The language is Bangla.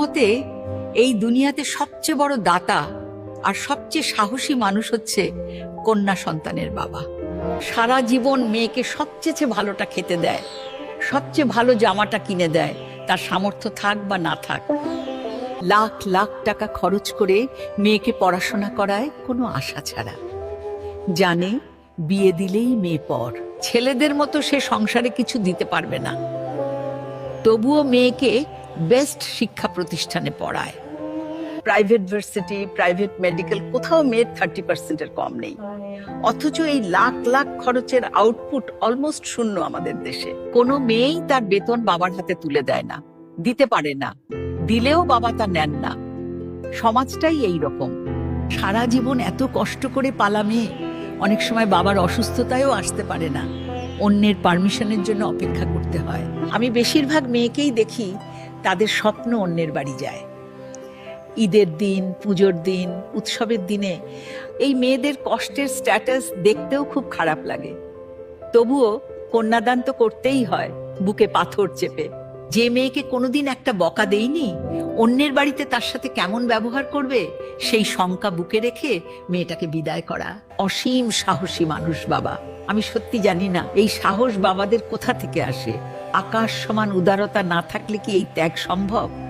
মতে, এই দুনিয়াতে সবচেয়ে বড় দাতা আর সবচেয়ে সাহসী মানুষ হচ্ছে কন্যা সন্তানের বাবা। সারা জীবন মেয়েকে সবচেয়ে ভালোটা খেতে দেয়, সবচেয়ে ভালো জামাটা কিনে দেয়, তার সামর্থ্য থাক বা না থাক। লাখ লাখ টাকা খরচ করে মেয়েকে পড়াশোনা করায় কোনো আশা ছাড়া। জানে, বিয়ে দিলেই মেয়ে পর। ছেলেদের মতো সে সংসারে কিছু দিতে পারবে না। তবুও মেয়েকে বেস্ট শিক্ষা প্রতিষ্ঠানে পড়ায়। প্রাইভেট ভার্সিটি, প্রাইভেট মেডিকেল, কোথাও মেয়ের থার্টি পার্সেন্টের কম নেই। অথচ এই লাখ লাখ খরচের আউটপুট অলমোস্ট শূন্য আমাদের দেশে। কোনো মেয়েই তার বেতন বাবার হাতে তুলে দেয় না, দিতে পারে না, দিলেও বাবা তা নেন না। সমাজটাই এই রকম সারা জীবন এত কষ্ট করে পালা মেয়ে, অনেক সময় বাবার অসুস্থতায়ও আসতে পারে না। অন্যের পারমিশনের জন্য অপেক্ষা করতে হয়। আমি বেশিরভাগ মেয়েকেই দেখি তাদের স্বপ্ন অন্যের বাড়ি যায়। ঈদের দিন, পুজোর দিন, উৎসবের দিনে এই মেয়েদের কষ্টের স্ট্যাটাস দেখতেও খুব খারাপ লাগে। তবুও কন্যাদান তো করতেই হয়, বুকে পাথর চেপে। যে মেয়েকে কোনোদিন একটা বকা দেইনি, অন্যের বাড়িতে তার সাথে কেমন ব্যবহার করবে, সেই শঙ্কা বুকে রেখে মেয়েটাকে বিদায় করা। অসীম সাহসী মানুষ বাবা। আমি সত্যি জানি না, এই সাহস বাবাদের কোথা থেকে আসে? আকাশ সমান উদারতা না থাকলে কি এই ত্যাগ সম্ভব?